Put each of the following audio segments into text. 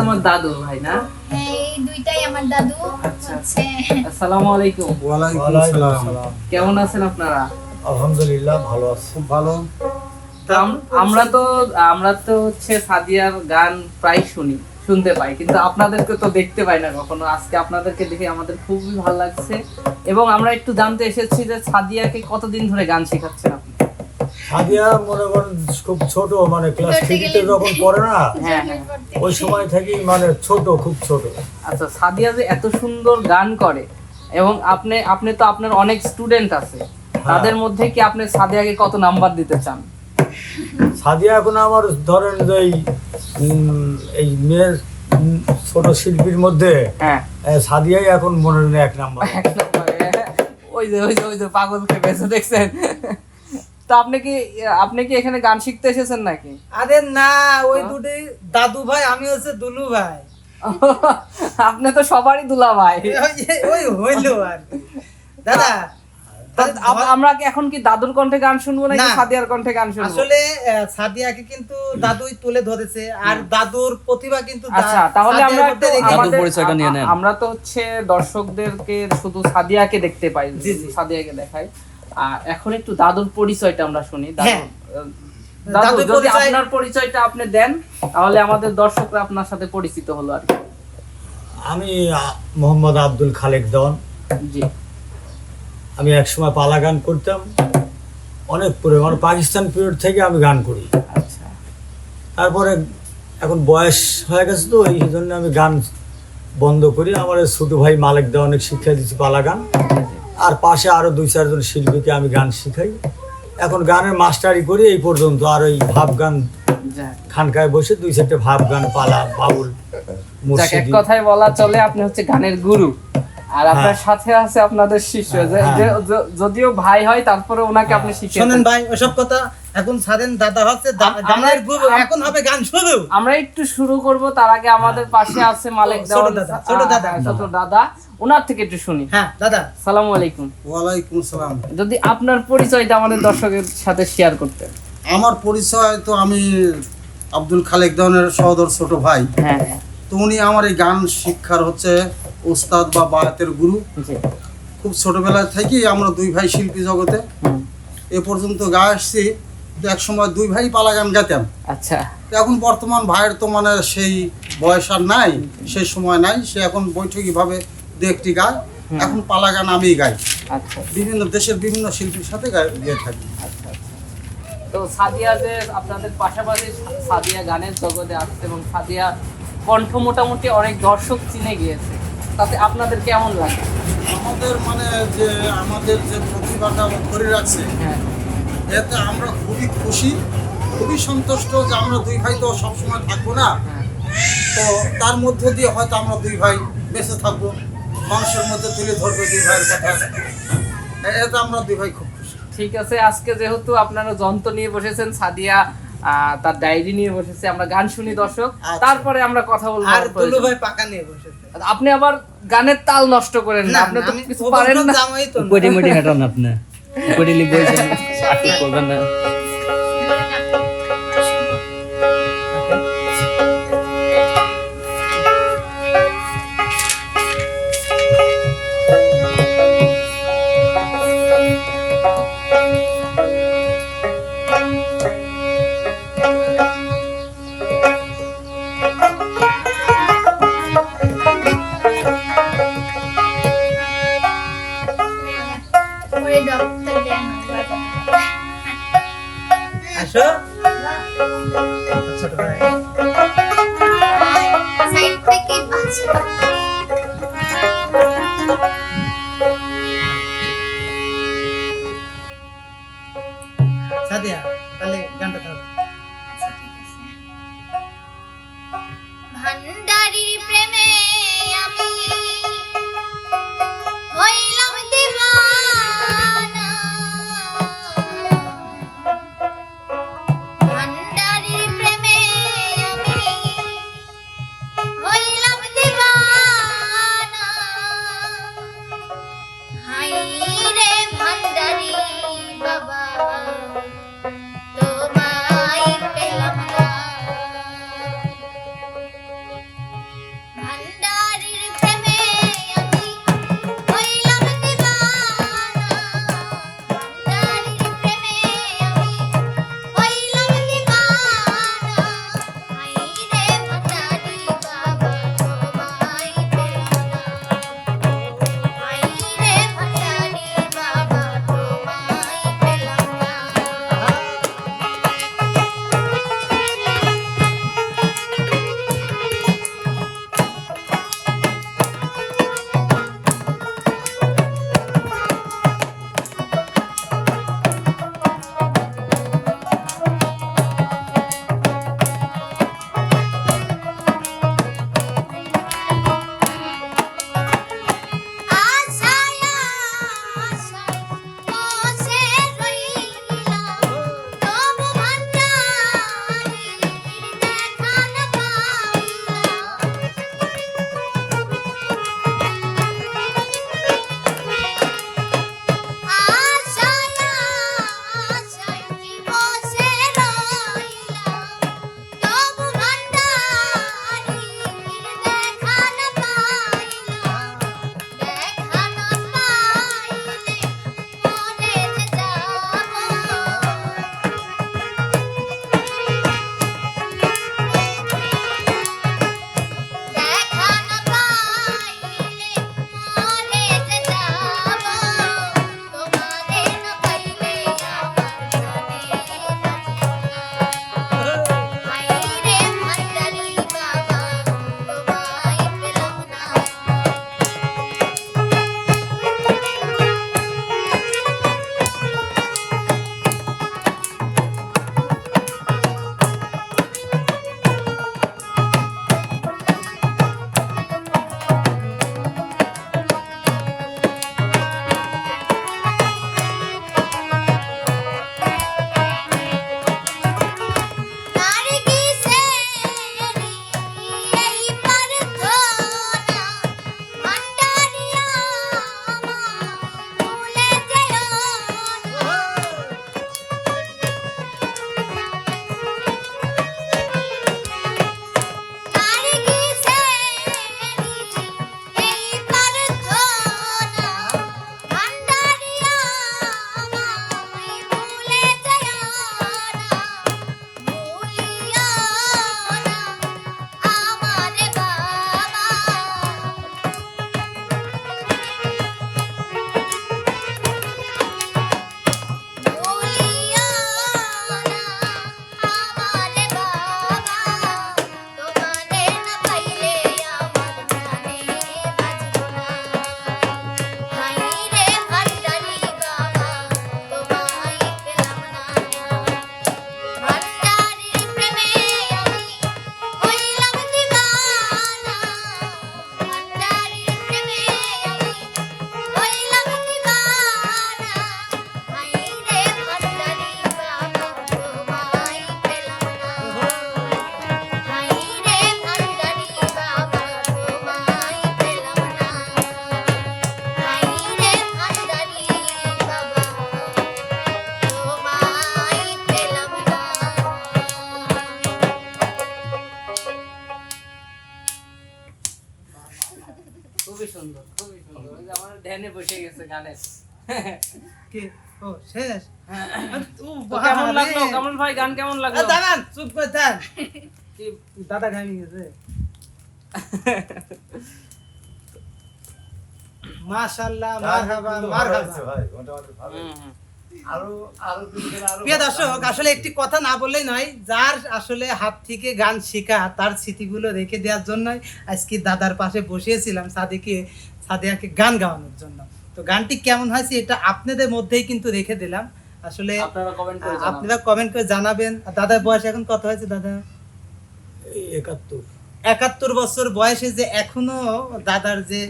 তোমার দাদু ভাই না? হ্যাঁ এই দুইটাই আমার দাদু। আচ্ছা। আসসালামু আলাইকুম। ওয়ালাইকুম আসসালাম। কেমন আছেন আপনারা? আলহামদুলিল্লাহ ভালো আছি। খুব ভালো। আমরা তো আমরা তো হচ্ছে সাদিয়ার গান প্রায় শুনি শুনতে পাই কিন্তু আপনাদেরকে তো দেখতে পাই না কখনো। আজকে আপনাদেরকে দেখে আমাদের খুবই ভালো লাগছে। এবং আমরা একটু জানতে এসেছি যে সাদিয়াকে কতদিন ধরে গান শেখাচ্ছেন আপনি সাদিয়া মনে করেন খুব ছোট মানে ক্লাস থ্রিতে যখন পড়ে না হ্যাঁ হ্যাঁ। ওই সময় থেকেই মানে ছোট খুব ছোট। আচ্ছা সাদিয়া যে এত সুন্দর গান করে এবং আপনি আপনি তো আপনার অনেক স্টুডেন্ট আছে তাদের মধ্যে কি আপনি সাদিয়াকে কত নাম্বার দিতে চান? সাদিয়া এখন আমার ধরেন যে এই, মেয়ের ছোট শিল্পীর মধ্যে হ্যাঁ। সাদিয়াই এখন মনে হয় এক নাম্বার এক নম্বরে। ওই যে ওই যে ওই যে পাগল খেপেছে দেখছেন? তো আপনি কি আপনি কি এখানে গান শিখতে এসেছেন নাকি? আরে না ওই দুটি দাদু ভাই আমি হচ্ছে দুলু ভাই। আপনি তো সবারই দুলা ভাই। ওই- ওই হইল আর দাদা আমরা এখন কি দাদুর কণ্ঠে গান শুনব নাকি সাদিয়ার কণ্ঠে গান শুনব? আসলে সাদিয়াকে কিন্তু দাদুই তুলে ধরেছে আর দাদুর প্রতিভা কিন্তু আচ্ছা তাহলে আমরা একটু পরিচয়টা নিয়ে নেন। আমরা তো হচ্ছে দর্শকদেরকে শুধু সাদিয়াকে দেখতে পাই জি, জি। সাদিয়াকে দেখাই। এখন একটু দাদুর পরিচয়টা আমরা শুনি। দাদু হ্যাঁ। যদি আপনার পরিচয়টা আপনি দেন তাহলে আমাদের দর্শকরা আপনার সাথে পরিচিত হলো আর কি। আমি মোহাম্মদ আব্দুল খালেক দন জি। আমি একসময় পালা গান করতাম। অনেক পরে মানে পাকিস্তান পিরিয়ড থেকে আমি গান করি। আচ্ছা। তারপরে এখন বয়স হয়ে গেছে তো এই জন্য আমি গান বন্ধ করি। আমার ছোট ভাই মালিক দা অনেক শিক্ষা দিচ্ছি পালা গান। আর পাশে আরও দুই চারজন শিল্পীকে আমি গান শিখাই। এখন গানের মাস্টারি করি এই পর্যন্ত আর ওই ভাব গান খানকায় বসে দুই চারটে ভাব গান পালা বাউল এক কথায় বলা চলে আপনি হচ্ছে গানের গুরু। আর আপনার হ্যাঁ। সাথে আছে আপনাদের শিষ্য। যে- হ্যাঁ। যে- য- যদিও ভাই হয় তারপরে ওনাকে আপনি শিখেছেন শোনেন ভাই ওসব কথা এখন ছাড়েন দাদা হচ্ছে গানের আমরা- গুরু এখন হবে গান শুরু। আমরা একটু শুরু করব তার আগে আমাদের পাশে আছে মালিক ছোট দাদা, ছোট দাদা। ওনার থেকে একটু শুনি। হ্যাঁ দাদা। সালামু আলাইকুম। ওয়ালাইকুম সালাম। যদি আপনার পরিচয়টা আমাদের দর্শকের সাথে শেয়ার করতেন। আমার পরিচয় তো আমি আব্দুল খালেক দেওয়ানের সহদর ছোট ভাই। হ্যাঁ। তো উনি আমার এই গান শিক্ষার হচ্ছে ওস্তাদ বা বায়াতের গুরু। খুব ছোটবেলা থেকেই আমরা দুই ভাই শিল্পী জগতে। এ পর্যন্ত গায়ে আসছি। এক সময় দুই ভাই পালা গান গাইতাম। আচ্ছা। তো এখন বর্তমান ভাইয়ের তো মানে সেই বয়স আর নাই সেই সময় নাই। সে এখন বৈঠকীভাবে দু একটি গায় এখন পালা গান আমি গাই। আচ্ছা। বিভিন্ন দেশের বিভিন্ন শিল্পীর সাথে গিয়ে থাকি। আচ্ছা আচ্ছা। তো সাদিয়া যে আপনাদের পাশাপাশি সাদিয়া গানের জগতে আসছে এবং সাদিয়া কণ্ঠ মোটামুটি অনেক দর্শক চিনে গিয়েছে। তাতে আপনাদের কেমন লাগে? আমাদের মানে যে আমাদের যে প্রতিভাটা ধরে রাখছে হ্যাঁ। এতে আমরা খুবই খুশি খুবই সন্তুষ্ট যে আমরা দুই ভাই তো সবসময় থাকব না। হ্যাঁ। তো তার মধ্য দিয়ে হয়তো আমরা দুই ভাই বেঁচে থাকব। মানুষের মধ্যে তুলে ধরবে দুই ভাইয়ের কথা। এতে আমরা দুই ভাই খুব খুশি। ঠিক আছে আজকে যেহেতু আপনারা যন্ত্র নিয়ে বসেছেন সাদিয়া তার ডায়েরি নিয়ে বসেছে আমরা গান শুনি দর্শক। আচ্ছা। তারপরে আমরা কথা বলব আর দুলু ভাই পাকা নিয়ে বসেছে। আপনি আবার গানের তাল নষ্ট করেন না আপনি তো কিছু পারেন না। জামাই তো না। উপরি মুটি হাঁটান আপনি বইছেন আটকে করবেন না। সাইড থেকে গেছে গানের ও শেষ। কেমন লাগল? কামরুল ভাই গান কেমন লাগল? দাঁড়ান চুপ করে থাক। কি? দাদা গেছে। মাশাআল্লাহ মারহাবা মারহাবা। প্রিয় দর্শক আসলে একটি কথা না বললেই নয় যার আসলে হাত থেকে গান শেখা তার স্মৃতিগুলো রেখে দেওয়ার জন্যই আজকে দাদার পাশে বসিয়েছিলাম সাদিকে সাদিয়াকে গান গাওয়ানোর জন্য। তো গানটি কেমন হয়েছে এটা আপনাদের মধ্যেই কিন্তু রেখে দিলাম। আসলে আপনারা কমেন্ট করে জানাবেন আপনারা কমেন্ট করে জানাবেন। আর দাদার বয়স এখন কত হয়েছে দাদা? একাত্তর। একাত্তর বছর বয়সে যে এখনও দাদার যে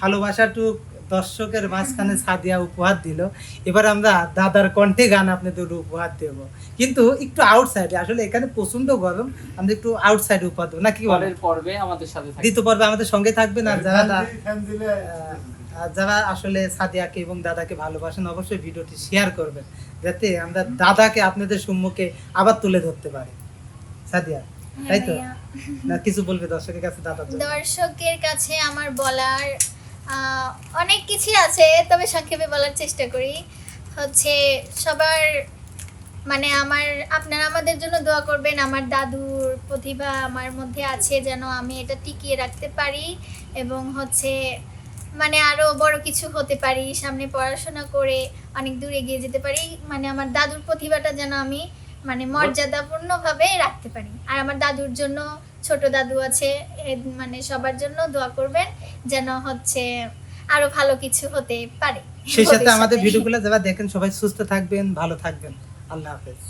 ভালোবাসাটুক দর্শকের মাঝখানে সাদিয়া উপহার দিল এবার আমরা দাদার কণ্ঠে গান আপনাদের উপহার দেব। কিন্তু একটু আউটসাইডে আসলে এখানে প্রচণ্ড গরম আমরা একটু আউটসাইডে উপহার দেবো। নাকি বলেন? পরের পর্বে আমাদের সাথে থাকবে দ্বিতীয় পর্বে আমাদের সঙ্গে থাকবেন আর যারা যারা আসলে সাদিয়াকে এবং দাদাকে ভালোবাসেন অবশ্যই ভিডিওটি শেয়ার করবেন যাতে আমরা দাদাকে আপনাদের সম্মুখে আবার তুলে ধরতে পারি। সাদিয়া তাই তো? না কিছু বলবে দর্শকের কাছে দাদা দর্শকের কাছে আমার বলার অনেক কিছু আছে তবে সংক্ষেপে বলার চেষ্টা করি। হচ্ছে সবার মানে আমার আপনারা আমাদের জন্য দোয়া করবেন আমার দাদুর প্রতিভা আমার মধ্যে আছে যেন আমি এটা টিকিয়ে রাখতে পারি। এবং হচ্ছে মানে আরও বড় কিছু হতে পারি সামনে পড়াশোনা করে অনেক দূর এগিয়ে যেতে পারি মানে আমার দাদুর প্রতিভাটা যেন আমি মানে মর্যাদাপূর্ণভাবে রাখতে পারি। আর আমার দাদুর জন্য ছোট দাদু আছে মানে সবার জন্য দোয়া করবেন যেন হচ্ছে আরও ভালো কিছু হতে পারে সেই সাথে আমাদের ভিডিওগুলো যারা দেখেন সবাই সুস্থ থাকবেন ভালো থাকবেন। আল্লাহ হাফেজ।